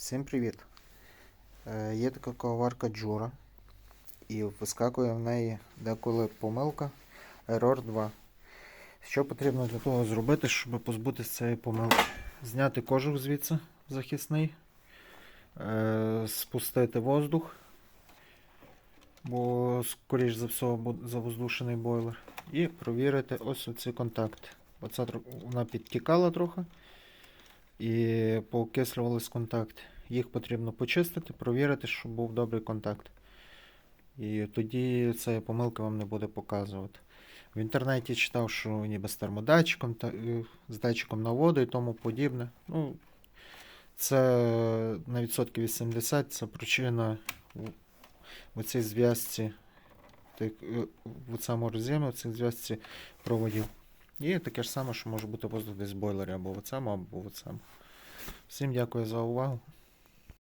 Всім привіт! Е, Є така коварка Джура, і вискакує в неї деколи помилка Error 2. Що потрібно для того зробити, щоб позбутися цієї помилки? Зняти кожух звідси захисний, е, спустити воздух, бо, скоріш за все, завоздушений бойлер, і провірити ось оці контакти. Оця вона підтікала трохи і поокислювались контакти. Їх потрібно почистити, провірити, щоб був добрий контакт. І тоді цієї помилки вам не буде показувати. В інтернеті читав, що ніби з термодатчиком, та, е, з датчиком на воду і тому подібне. Ну, це на відсотки 80 це причина в цій зв'язці, е, в цьому роз'ємі, в цій зв'язці проводів. І таке ж саме, що може бути воздух десь в бойлері або в цьому, або в цьому. Всім дякую за увагу.